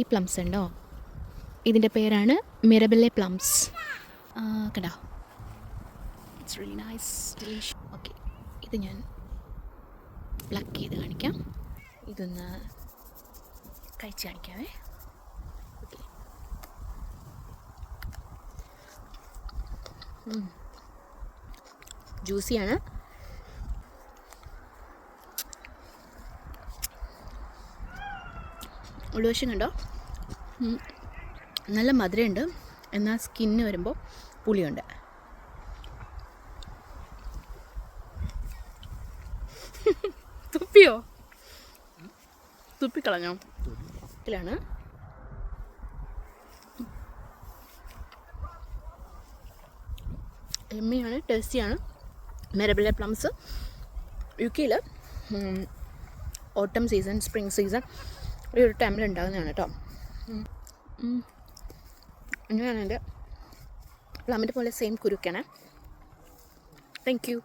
ഈ പ്ലംസ് ഉണ്ടോ? ഇതിന്റെ പേരാണ് മിറബിലെ പ്ലംസ് കണ്ടോ? റിയലി നൈസ് ഓക്കെ ഇത് ഞാൻ പ്ലക്ക് ചെയ്ത് കാണിക്കാം. ഇതൊന്ന് കഴിച്ച് കാണിക്കാവേ. ഓക്കെ ജ്യൂസിയാണ് ഉള്ളുവശം കണ്ടോ? നല്ല മധുരമുണ്ട്. എന്നാൽ സ്കിന്ന് വരുമ്പോൾ പുളിയുണ്ട്. തുപ്പിയോ? തുപ്പിക്കളഞ്ഞോ? ഇതിലാണ് എമ്മിയാണ് ടേസ്റ്റിയാണ്. മെരബിലെ പ്ലംസ്. യു കെയിൽ ഓട്ടം സീസൺ സ്പ്രിങ് സീസൺ. ഈ ഒരു ടൈമിൽ ഉണ്ടാകുന്നതാണ് കേട്ടോ. ഇങ്ങനെയാണ് എന്റെ പ്ലമ്മിന്റെ പോലെ സെയിം കുരുക്കാണ്. Thank you